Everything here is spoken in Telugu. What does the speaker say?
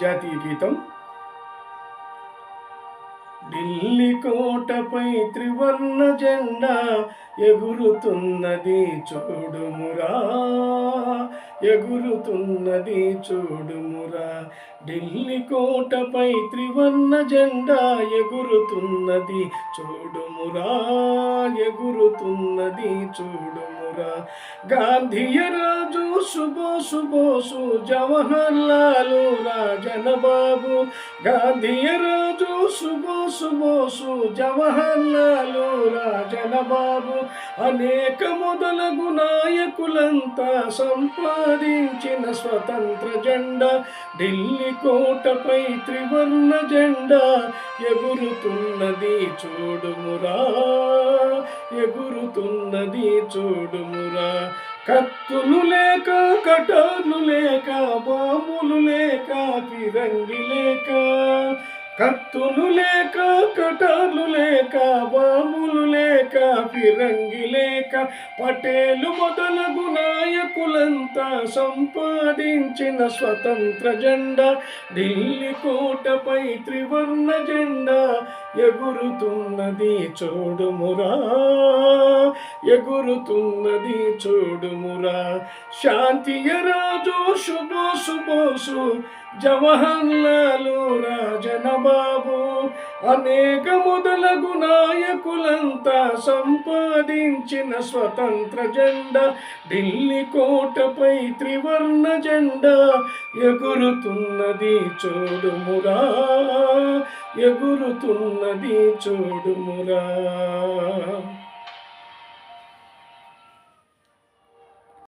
జాతీయ గీతం. ఢిల్లీ కోటపై త్రివర్ణ జెండా ఎగురుతున్నది చూడుమురా. ఎగురుతున్నది చూడుమురా. ఢిల్లీ కోటపై త్రివర్ణ జెండా ఎగురుతున్నది చూడుమురా. ఎగురుతున్నది చూడుమురా. గాంధీయరా బోసు బోసు బోసు జవహర్ లాలు రాజన బాబు గాంధీయ రాజు సుబోసు బోసు జవహర్ లాలు రాజన బాబు అనేక మొదలగు నాయకులంతా సంపాదించిన స్వతంత్ర జెండా ఢిల్లీ కోటపై త్రివర్ణ జెండా ఎగురుతున్నది చూడుమురా ఎగురుతున్నది చూడుమురా. కత్తులు లేక కటార్లు లేక బాంబులు లేక ఫిరంగి లేక. కత్తులు లేక కటార్లు లేక బాంబులు లేక ఫిరంగి లేక. పటేలు మొదలగు నాయకులంతా సంపాదించిన స్వతంత్ర జెండా ఢిల్లీ కోటపై త్రివర్ణ జెండా ఎగురుతున్నది చూడుమురా. ఎగురుతున్నది చూడుమురా శాంతియ రాజు శుభోసు జవహర్లాలు జవహర్ రాజన బాబు అనేక మొదలగు నాయకులంతా సంపాదించిన స్వతంత్ర జెండా. ఢిల్లీ కోటపై త్రివర్ణ జెండా. ఎగురుతున్నది చూడుమురా ఎగురుతున్నది చూడుమురా